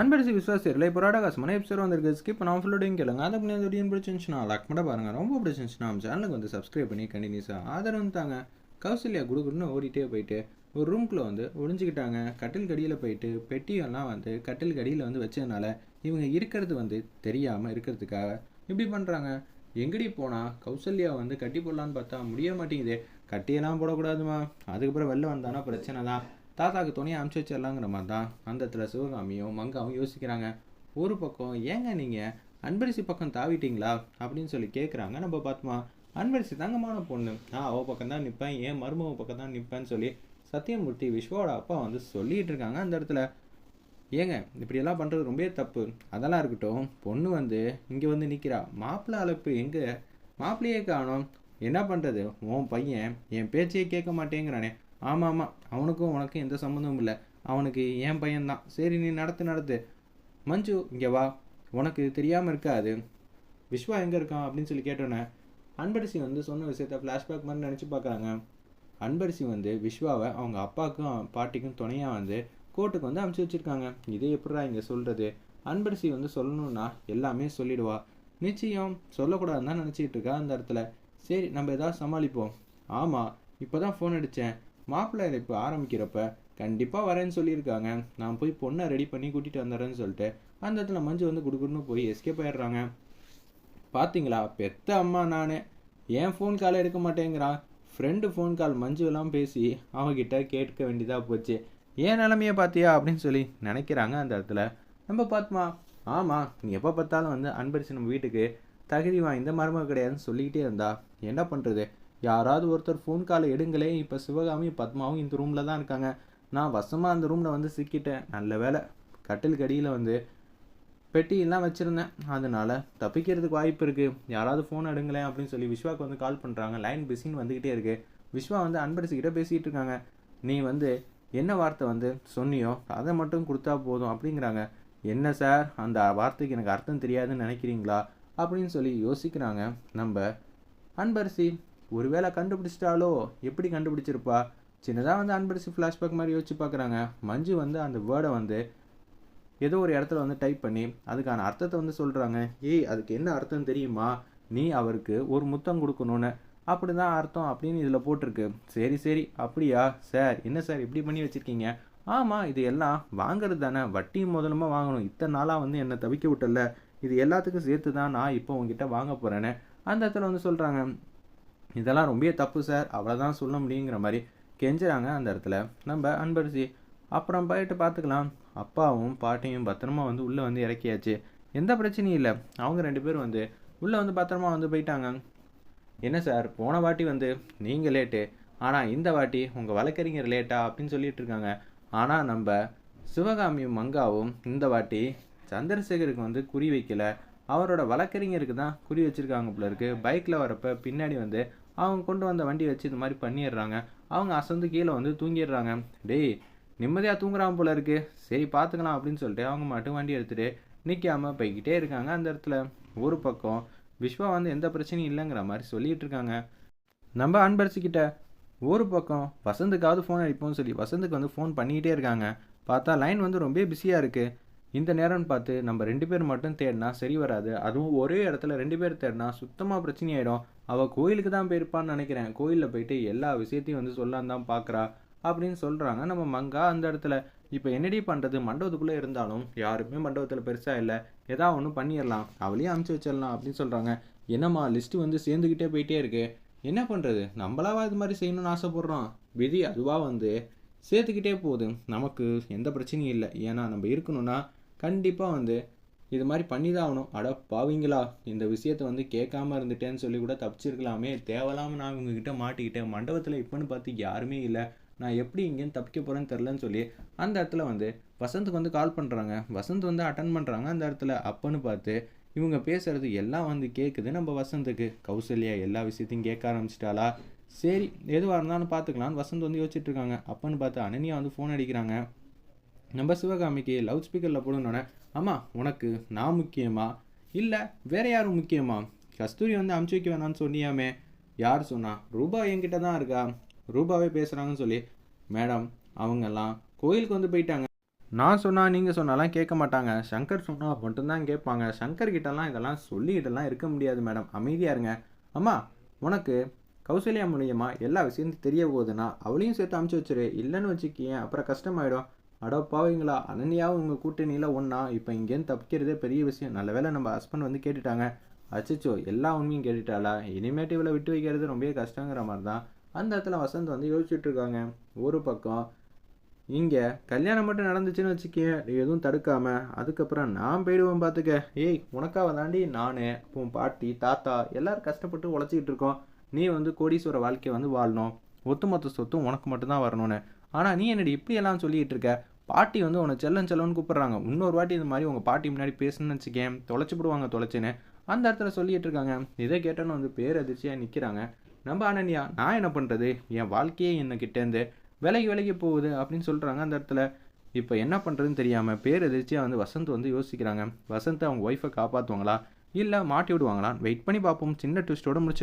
அன்பரிசி விஸ்வாசியரில் இப்போ ராடகாசமான எபிசோட் வந்திருக்கு. ஸ்கிப் நான் ஃபுல்லோடையும் கேளுங்க. அதை பண்ணி வீடியோ பிடிச்சிருந்துச்சுன்னா லைக் மட்டும் பாருங்கள் ரொம்ப பிடிச்சிருந்துச்சுன்னா நம்ம சேனலுக்கு வந்து சப்ஸ்கிரைப் பண்ணி கண்டினியூஸாக ஆதரவு தாங்க. கௌசல்யா குடுகுடுன்னு ஓடிட்டே போயிட்டு ஒரு ரூம்குள்ளே வந்து ஒழிஞ்சிக்கிட்டாங்க கட்டில் கடியில் போயிட்டு பெட்டியெல்லாம் வந்து கட்டில் கடியில் வந்து வச்சதுனால இவங்க இருக்கிறது வந்து தெரியாமல் இருக்கிறதுக்காக இப்படி பண்ணுறாங்க எங்கடி போனால் கௌசல்யா வந்து கட்டி போடலான்னு பார்த்தா முடிய மாட்டேங்குதே. கட்டியெல்லாம் போடக்கூடாதுமா. அதுக்கப்புறம் வெளில வந்தானா பிரச்சனை தான் தாத்தாவுக்கு துணையை அமுச்சு வச்சிடலாங்கிற மாதிரி தான் அந்த இடத்துல சிவகாமியும் மங்காவும் யோசிக்கிறாங்க. ஒரு பக்கம் ஏங்க நீங்கள் அன்பரிசி பக்கம் தாவிட்டீங்களா? அப்படின்னு சொல்லி கேட்குறாங்க நம்ம பார்த்தோமா அன்பரிசி தங்கமான பொண்ணு. நான் அவள் பக்கம் தான் நிற்பேன் ஏன் மருமக பக்கம் தான் நிற்பேன்னு சொல்லி சத்தியமூர்த்தி விஸ்வாவோட அப்பா வந்து சொல்லிகிட்டு இருக்காங்க அந்த இடத்துல. ஏங்க இப்படியெல்லாம் பண்ணுறது ரொம்பவே தப்பு. அதெல்லாம் இருக்கட்டும். பொண்ணு வந்து இங்கே வந்து நிற்கிறா மாப்பிள்ளை அழைப்பு எங்கே? மாப்பிள்ளையே காணும். என்ன பண்ணுறது உன் பையன் என் பேச்சையே கேட்க மாட்டேங்கிறானே. ஆமாம் ஆமாம் அவனுக்கும் உனக்கும் எந்த சம்மந்தமும் இல்லை. அவனுக்கு என் பையன்தான். சரி நீ நடத்து நடத்து. மஞ்சு இங்கே வா. உனக்கு தெரியாமல் இருக்காது. விஸ்வா எங்கே இருக்கான் அப்படின்னு சொல்லி கேட்டோன்னே அன்பரசி வந்து சொன்ன விஷயத்த ஃப்ளாஷ்பேக் மாதிரி நினச்சி பார்க்குறாங்க. அன்பரசி வந்து விஸ்வாவை அவங்க அப்பாவுக்கும் பாட்டிக்கும் துணையாக வந்து கோர்ட்டுக்கு வந்து அனுப்பிச்சி வச்சுருக்காங்க. இதே எப்படிடா இங்கே சொல்கிறது அன்பரசி வந்து சொல்லணும்னா எல்லாமே சொல்லிடுவா. நிச்சயம் சொல்லக்கூடாதுன்னு தான் நினச்சிக்கிட்டு இருக்கா அந்த இடத்துல. சரி நம்ம ஏதாவது சமாளிப்போம். ஆமாம் இப்போ தான் ஃபோன் அடித்தேன் மாப்பிள்ளை இப்போ ஆரம்பிக்கிறப்ப கண்டிப்பாக வரேன்னு சொல்லியிருக்காங்க. நான் போய் பொண்ணை ரெடி பண்ணி கூட்டிகிட்டு வந்துடுறேன்னு சொல்லிட்டு அந்த இடத்துல மஞ்சு வந்து குடுக்குன்னு போய் எஸ்கேப் ஆயிடுறாங்க. பார்த்தீங்களா பெத்த அம்மா நான். ஏன் ஃபோன் காலை எடுக்க மாட்டேங்கிறான் ஃப்ரெண்டு ஃபோன் கால் மஞ்சுவெல்லாம் பேசி அவகிட்ட கேட்க வேண்டியதாக போச்சு. ஏன் நிலமையை பார்த்தியா? அப்படின்னு சொல்லி நினைக்கிறாங்க அந்த இடத்துல. நம்ம பார்த்துமா ஆமாம் நீ எப்போ பார்த்தாலும் வந்து அன்பரிசி நம்ம வீட்டுக்கு தகுதி வாய்ந்த மருமக கிடையாதுன்னு சொல்லிக்கிட்டே இருந்தா. என்ன பண்ணுறது யாராவது ஒருத்தர் ஃபோன் காலை எடுங்களேன் இப்போ சிவகாமி பத்மாவும் இந்த ரூமில் தான் இருக்காங்க. நான் வசமாக அந்த ரூமில் வந்து சிக்கிட்டேன். நல்ல வேலை கட்டிலுக்கு அடியில் வந்து பெட்டியெல்லாம் வச்சுருந்தேன். அதனால தப்பிக்கிறதுக்கு வாய்ப்பு இருக்குது யாராவது ஃபோன் எடுங்களேன் அப்படின்னு சொல்லி விஸ்வாக்கு வந்து கால் பண்ணுறாங்க லைன் பிஸின்னு வந்துக்கிட்டே இருக்குது விஸ்வா வந்து அன்பரசிக்கிட்ட பேசிகிட்டு இருக்காங்க. நீ வந்து என்ன வார்த்தை வந்து சொன்னியோ அதை மட்டும் கொடுத்தா போதும் அப்படிங்கிறாங்க. என்ன சார்? அந்த வார்த்தைக்கு எனக்கு அர்த்தம் தெரியாதுன்னு நினைக்கிறீங்களா? அப்படின்னு சொல்லி யோசிக்கிறாங்க. நம்ம அன்பரசி ஒருவேளை கண்டுபிடிச்சிட்டாலோ? எப்படி கண்டுபிடிச்சிருப்பா? சின்னதாக வந்து அன்பரசி ஃப்ளாஷ்பேக் மாதிரி யோசிச்சு பார்க்குறாங்க மஞ்சு வந்து அந்த வேர்டை வந்து ஏதோ ஒரு இடத்துல வந்து டைப் பண்ணி அதுக்கான அர்த்தத்தை வந்து சொல்கிறாங்க ஏய் அதுக்கு என்ன அர்த்தம் தெரியுமா? நீ அவருக்கு ஒரு முத்தம் கொடுக்கணும்னு. அப்படி தான் அர்த்தம் அப்படின்னு இதில் போட்டிருக்கு. சரி சரி. அப்படியா? சார் என்ன சார் இப்படி பண்ணி வச்சுருக்கீங்க? ஆமாம் இது எல்லாம் வாங்குறது தானே. வட்டி முதலுமா வாங்கணும். இத்தனை நாளாக வந்து என்னை தவிக்க விட்டல இது எல்லாத்துக்கும் சேர்த்து தான் நான் இப்போ உங்ககிட்ட வாங்க போகிறேன்னு அந்த இடத்துல வந்து சொல்கிறாங்க இதெல்லாம் ரொம்ப தப்பு சார் அவ்வளோதான் சொல்ல முடியுங்கிற மாதிரி கெஞ்சுறாங்க அந்த இடத்துல. நம்ம அன்பரசி அப்புறம் போயிட்டு பார்த்துக்கலாம். அப்பாவும் பாட்டியும் பத்திரமா வந்து உள்ளே வந்து இறக்கியாச்சு. எந்த பிரச்சனையும் இல்லை. அவங்க ரெண்டு பேரும் வந்து உள்ளே வந்து பத்திரமா வந்து போயிட்டாங்க. என்ன சார் போன வாட்டி வந்து நீங்கள் லேட்டு ஆனால் இந்த வாட்டி உங்கள் வழக்கறிஞர் லேட்டா அப்படின்னு சொல்லிட்டு இருக்காங்க. ஆனால் நம்ம சிவகாமியும் மங்காவும் இந்த வாட்டி சந்திரசேகருக்கு வந்து குறி வைக்கல. அவரோட வழக்கறிஞருக்கு தான் குறி வச்சுருக்காங்க போல இருக்கு. பைக்கில் வரப்போ பின்னாடி வந்து அவங்க கொண்டு வந்த வண்டி வச்சு இது மாதிரி பண்ணிடுறாங்க. அவங்க அசந்து கீழே வந்து தூங்கிடுறாங்க. டேய் நிம்மதியாக தூங்குறான் போல இருக்கு. சரி பார்த்துக்கலாம் அப்படின்னு சொல்லிட்டு அவங்க மட்டும் வண்டி எடுத்துகிட்டு நிற்காம போய்கிட்டே இருக்காங்க அந்த இடத்துல. ஒரு பக்கம் விஸ்வா வந்து எந்த பிரச்சனையும் இல்லைங்கிற மாதிரி சொல்லிகிட்டு இருக்காங்க. நம்ம அன்பரசிக்கிட்ட ஒரு பக்கம் வசந்துக்காவது ஃபோன் அடிப்போம்னு சொல்லி வசந்துக்கு வந்து ஃபோன் பண்ணிக்கிட்டே இருக்காங்க. பார்த்தா லைன் வந்து ரொம்ப பிஸியாக இருக்குது இந்த நேரம்னு பார்த்து நம்ம ரெண்டு பேர் மட்டும் தேடினா சரி வராது. அதுவும் ஒரே இடத்துல ரெண்டு பேர் தேடினா சுத்தமாக பிரச்சனை ஆகிடும் அவள் கோயிலுக்கு தான் போயிருப்பான்னு நினைக்கிறேன். கோயிலில் போயிட்டு எல்லா விஷயத்தையும் வந்து சொல்லான் தான் பார்க்குறா அப்படின்னு சொல்கிறாங்க நம்ம மங்கா அந்த இடத்துல. இப்போ என்னடி பண்ணுறது மண்டபத்துக்குள்ளே இருந்தாலும் யாருமே மண்டபத்தில் பெருசாக இல்லை. ஏதா ஒன்று பண்ணிடலாம் அவளையும் அமுச்சு வச்சிடலாம் அப்படின்னு சொல்கிறாங்க என்னம்மா லிஸ்ட்டு வந்து சேர்ந்துக்கிட்டே போயிட்டே இருக்கு. என்ன பண்ணுறது நம்மளாவா இது மாதிரி செய்யணும்னு ஆசைப்பட்றோம். விதி அதுவாக வந்து சேர்த்துக்கிட்டே போகுது. நமக்கு எந்த பிரச்சனையும் இல்லை. ஏன்னா நம்ம இருக்கணும்னா கண்டிப்பாக வந்து இது மாதிரி பண்ணி தான் ஆகணும் அட பாவிங்களா? இந்த விஷயத்தை வந்து கேட்காம இருந்துட்டேன்னு சொல்லி கூட தப்பிச்சிருக்கலாமே. தேவையில்லாமல் நான் இவங்ககிட்ட மாட்டிக்கிட்டேன். மண்டபத்தில் இப்போன்னு பார்த்து யாருமே இல்லை. நான் எப்படி இங்கேருந்து தப்பிக்க போகிறேன்னு தெரிலன்னு சொல்லி அந்த இடத்துல வந்து வசந்துக்கு வந்து கால் பண்ணுறாங்க வசந்த் வந்து அட்டன் பண்ணுறாங்க அந்த இடத்துல. அப்பன்னு பார்த்து இவங்க பேசுகிறது எல்லாம் வந்து கேட்குது நம்ம வசந்துக்கு. கௌசல்யா எல்லா விஷயத்தையும் கேட்க ஆரம்பிச்சிட்டாளா? சரி எதுவாக இருந்தாலும் பார்த்துக்கலான்னு வசந்த் வந்து யோசிச்சுட்ருக்காங்க அப்பன்னு பார்த்து அனன்யா வந்து ஃபோன் அடிக்கிறாங்க. நம்ம சிவகாமிக்கு லவுட் ஸ்பீக்கரில் போடணுன்னே ஆமாம் உனக்கு நான் முக்கியமா? இல்லை வேற யாரும் முக்கியமா? கஸ்தூரி வந்து அமுச்சு வைக்க வேணாம்னு சொன்னியாமே. யார் சொன்னா? ரூபா என்கிட்ட தான் இருக்கா? ரூபாவே பேசுகிறாங்கன்னு சொல்லி. மேடம் அவங்கெல்லாம் கோயிலுக்கு வந்து போயிட்டாங்க. நான் சொன்னால் நீங்கள் சொன்னாலாம் கேட்க மாட்டாங்க. சங்கர் சொன்னால் மட்டும்தான் கேட்பாங்க. சங்கர் கிட்டலாம் இதெல்லாம் சொல்லிக்கிட்டலாம் இருக்க முடியாது மேடம். அமைதியாக இருங்க. அம்மா உனக்கு கௌசல்யா மூலியமா எல்லா விஷயமும் தெரிய போகுதுன்னா அவளையும் சேர்த்து அமுச்சு வச்சிரு. இல்லைன்னு வச்சுக்கியேன் அப்புறம் கஷ்டமாயிடும். அடப்பாவீங்களா அனன்யாவும் உங்கள் கூட்டணியில் ஒன்றா இப்போ இங்கேருந்து தப்பிக்கிறதே பெரிய விஷயம். நல்ல வேளை நம்ம ஹஸ்பண்ட் வந்து கேட்டுட்டாங்க. அச்சச்சோ எல்லா உண்மையும் கேட்டுட்டாளா? இனிமேட்டு இவளை விட்டு வைக்கிறது ரொம்பவே கஷ்டங்கிற மாதிரி தான் அந்த இடத்துல வசந்த் வந்து யோசிச்சுட்டு இருக்காங்க. ஒரு பக்கம் இங்கே கல்யாணம் மட்டும் நடந்துச்சுன்னு வச்சுக்கேன் நீ எதுவும் தடுக்காமல் அதுக்கப்புறம் நான் போயிடுவேன் பார்த்துக்க ஏய் உனக்காக தாண்டி நான் உன் பாட்டி தாத்தா எல்லோரும் கஷ்டப்பட்டு உழைச்சிக்கிட்டு இருக்கோம். நீ வந்து கோடீஸ்வர வாழ்க்கையை வந்து வாழணும். ஒத்துமொத்த சொத்தும் உனக்கு மட்டும்தான் வரணும்னு. ஆனால் நீ என்னடி இப்படியெல்லாம் சொல்லிகிட்டு இருக்க? பாட்டி வந்து உன்னை செல்லன் செல்லன்னு கூப்பிட்றாங்க. இன்னொரு வாட்டி இந்த மாதிரி உங்கள் பாட்டி முன்னாடி பேசணும்னு வச்சுக்கேன். தொலைச்சி விடுவாங்க தொலைச்சின்னு. அந்த இடத்துல சொல்லிட்டு இருக்காங்க. இதை கேட்டோன்னு வந்து பேரதிர்ச்சியாக நிற்கிறாங்க நம்ம அனன்யா நான் என்ன பண்ணுறது என் வாழ்க்கையே என்ன கிட்டேருந்து விலகி விலகி போகுது அப்படின்னு சொல்கிறாங்க அந்த இடத்துல. இப்போ என்ன பண்ணுறதுன்னு தெரியாமல் பேரதிர்ச்சியாக வந்து வசந்த் வந்து யோசிக்கிறாங்க. வசந்த் அவங்க ஒய்ஃபை காப்பாற்றுவாங்களா இல்லை மாட்டி விடுவாங்களா? வெயிட் பண்ணி பார்ப்போம். சின்ன ட்விஸ்ட்டோடு முடிச்சிருக்கோம்.